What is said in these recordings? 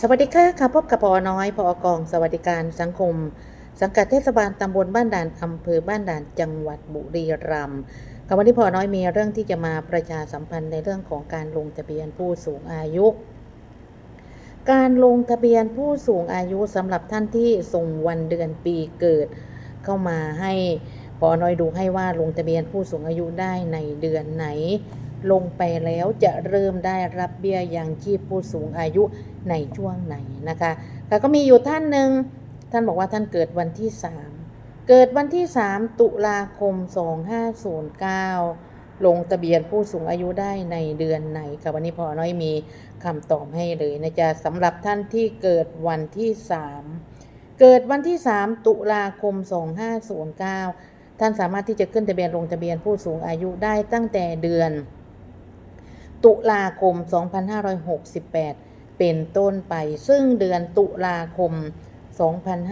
สวัสดีค่ะค่ะพบกับพอน้อยพอกอง สวัสดิการสังคม สังกัดเทศบาลตำบลบ้านด่านอำเภอบ้านด่านจังหวัดบุรีรัมย์ค่ะวันนี้พอน้อยมีเรื่องที่จะมาประชาสัมพันธ์ในเรื่องของการลงทะเบียนผู้สูงอายุ การลงทะเบียนผู้สูงอายุสำหรับท่านที่ส่งวันเดือนปีเกิด เข้ามาให้พอน้อยดูให้ว่าลงทะเบียนผู้สูงอายุได้ในเดือนไหน ลงไปแล้วจะเริ่มได้รับเบี้ยยังชีพผู้สูงอายุในช่วงไหนนะคะแต่ก็มีอยู่ท่านหนึ่งท่านบอกว่าท่านเกิดวันที่ 3 เกิดวันที่ 3 ตุลาคม 2509 ลงทะเบียนผู้สูงอายุได้ในเดือนไหนค่ะวันนี้พอน้อยมีคำตอบให้เลยนะจ๊ะสำหรับท่านที่เกิดวันที่ 3 เกิดวันที่ 3 ตุลาคม 2509ท่านสามารถที่จะขึ้นทะเบียนลงทะเบียนผู้สูงอายุได้ตั้งแต่เดือน ตุลาคม 2568 เป็นต้นไป ซึ่งเดือนตุลาคม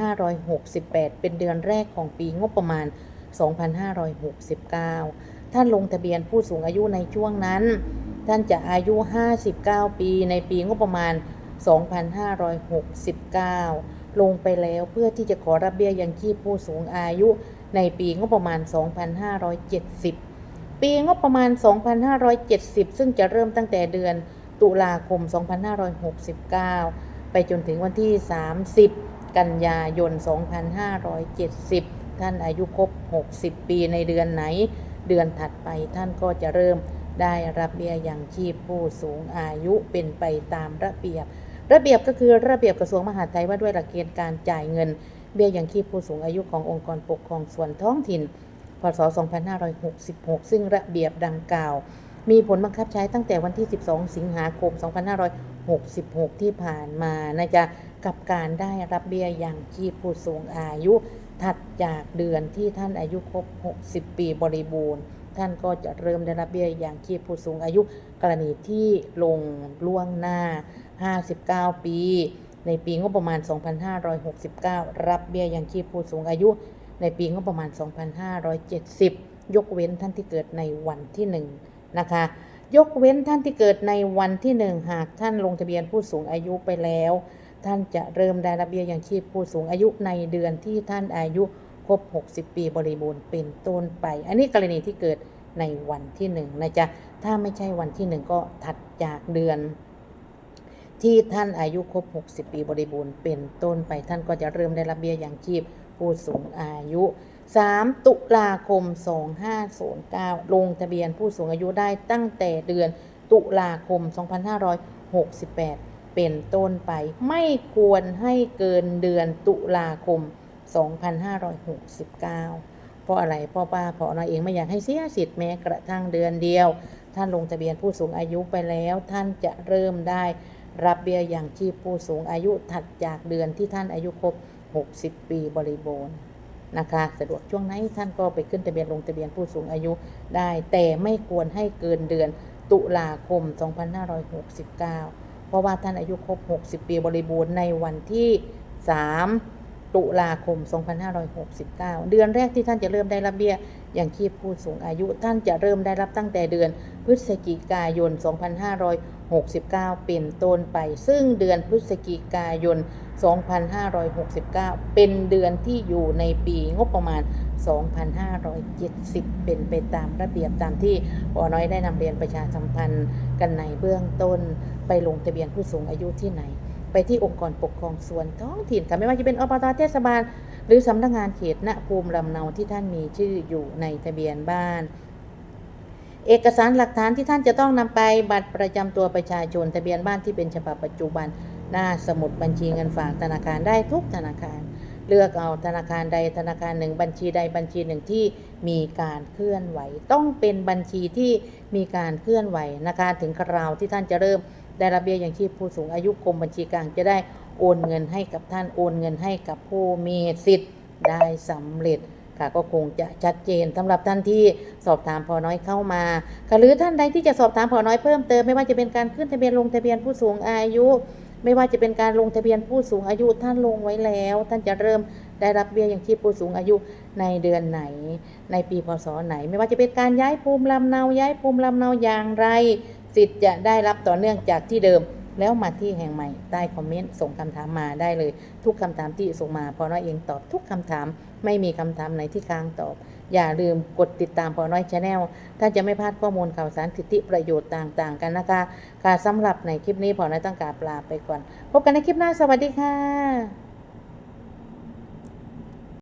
2568 เป็นเดือนแรกของปีงบประมาณ 2569 ท่านลงทะเบียนผู้สูงอายุในช่วงนั้น ท่านจะอายุ 59 ปีในปีงบประมาณ 2569 ลงไปแล้วเพื่อที่จะขอรับเบี้ยยังชีพผู้สูงอายุในปีงบประมาณ 2570 ปีงบประมาณ 2570 ซึ่งจะเริ่มตั้งแต่เดือนตุลาคม 2569 ไปจนถึงวันที่ 30 กันยายน 2570 ท่านอายุครบ 60 ปีในเดือนไหน เดือนถัดไปท่านก็จะเริ่มได้รับเบี้ยยังชีพผู้สูงอายุเป็นไปตามระเบียบ ระเบียบก็คือระเบียบกระทรวงมหาดไทยว่าด้วยหลักเกณฑ์การจ่ายเงิน เบี้ยยังชีพผู้สูงอายุขององค์กรปกครองส่วนท้องถิ่น พศ 2566 ซึ่งระเบียบดังกล่าว มีผลบังคับใช้ตั้งแต่วันที่ 12 สิงหาคม 2566 ที่ผ่านมานะจ๊ะกับการได้รับเบี้ยยังชีพผู้สูงอายุถัดจากเดือนที่ท่านอายุครบ 60 ปีบริบูรณ์ท่านก็จะเริ่มได้รับเบี้ยยังชีพผู้สูงอายุ กรณีที่ลงล่วงหน้า 59 ปี ในปีงบประมาณ 2569 รับเบี้ยยังชีพผู้สูงอายุ ในปีงบประมาณ 2570 ยกเว้นท่านที่เกิดในวันที่1นะคะยกเว้นท่านที่เกิดในวันที่1หากท่านลงทะเบียนผู้สูงอายุไปแล้ว ท่านจะเริ่มได้รับเบี้ยยังชีพผู้สูงอายุในเดือนที่ท่านอายุครบ 60 ปีบริบูรณ์เป็นต้นไป อันนี้กรณีที่เกิดในวันที่1นะจ๊ะถ้าไม่ใช่วันที่1ก็ถัดจากเดือน ที่ท่านอายุครบ 60 ปีบริบูรณ์เป็นต้นไปท่านก็จะเริ่มได้รับเบี้ยยังชีพผู้สูงอายุ 3 ตุลาคม 2509 ลงทะเบียนผู้สูงอายุได้ตั้งแต่เดือนตุลาคม 2568 เป็นต้นไปไม่ควรให้เกินเดือนตุลาคม 2569 เพราะอะไรเพ่อป้าเพราะเราเองไม่อยากให้เสียสิทธิ์แม้กระทั่งเดือนเดียว ท่านลงทะเบียนผู้สูงอายุไปแล้ว ท่านจะเริ่มได้ รับเบี้ยยังชีพผู้สูงอายุถัดจากเดือนที่ท่านอายุครบ 60 ปีบริบูรณ์นะคะสะดวกช่วงไหนท่านก็ไปขึ้นทะเบียนลงทะเบียนผู้สูงอายุได้ แต่ไม่ควรให้เกินเดือนตุลาคม 2569 เพราะว่าท่านอายุครบ 60 ปีบริบูรณ์ในวันที่ 3 ตุลาคม 2569 เดือนแรกที่ท่านจะเริ่มได้รับเบี้ย อย่างชีพผู้สูงอายุท่านจะเริ่มได้รับตั้งแต่เดือน พฤศจิกายน 2569 เป็นต้นไป ซึ่งเดือนพฤศจิกายน 2569 เป็นเดือนที่อยู่ในปีงบประมาณ 2570 เป็นไปตามระเบียบตามที่ปอน้อยได้นำเรียนประชาสัมพันธ์กันในเบื้องต้น ไปลงทะเบียนผู้สูงอายุที่ไหน ไปที่องค์กรปกครองส่วนท้องถิ่นค่ะไม่ว่าจะเป็นอบตเทศบาล หรือสำนักงานเขตณภูมิลำเนาที่ท่านมีชื่ออยู่ในทะเบียนบ้านเอกสารหลักฐานที่ท่านจะต้องนำไปบัตรประจำตัวประชาชนทะเบียนบ้านที่เป็นฉบับปัจจุบัน หน้าสมุดบัญชีเงินฝากธนาคารได้ทุกธนาคาร เลือกเอาธนาคารใดธนาคารหนึ่ง บัญชีใดบัญชีหนึ่งที่มีการเคลื่อนไหว ต้องเป็นบัญชีที่มีการเคลื่อนไหวนะคะถึงคราวที่ท่านจะเริ่ม ได้รับเบี้ยยังชีพผู้สูงอายุกรมบัญชีกลางจะได้โอนเงินให้กับท่านโอนเงินให้กับผู้มีสิทธิ์ได้สำเร็จค่ะก็คงจะชัดเจนสำหรับท่านที่สอบถามพอน้อยเข้ามาค่ะหรือท่านใดที่จะสอบถามพอน้อยเพิ่มเติมไม่ว่าจะเป็นการขึ้นทะเบียนลงทะเบียนผู้สูงอายุ ไม่ว่าจะเป็นการลงทะเบียนผู้สูงอายุท่านลงไว้แล้ว ท่านจะเริ่มได้รับเบี้ยยังชีพผู้สูงอายุในเดือนไหน ในปีพศไหน ไม่ว่าจะเป็นการย้ายภูมิลำเนาย้ายภูมิลำเนาอย่างไร สิทธิ์จะได้รับต่อเนื่องจากที่เดิม แล้วมาที่แห่งใหม่ใต้คอมเมนต์ส่งคำถามมาได้เลย ทุกคำถามที่ส่งมาพอน้อยเองตอบทุกคำถาม ไม่มีคำถามไหนที่ค้างตอบ อย่าลืมกดติดตามพอน้อยชาแนลถ้าจะไม่พลาดข้อมูลข่าวสารสิทธิประโยชน์ต่างๆ กันนะคะค่ะสำหรับในคลิปนี้พอน้อยต้องกราบลาไปก่อน พบกันในคลิปหน้าสวัสดีค่ะ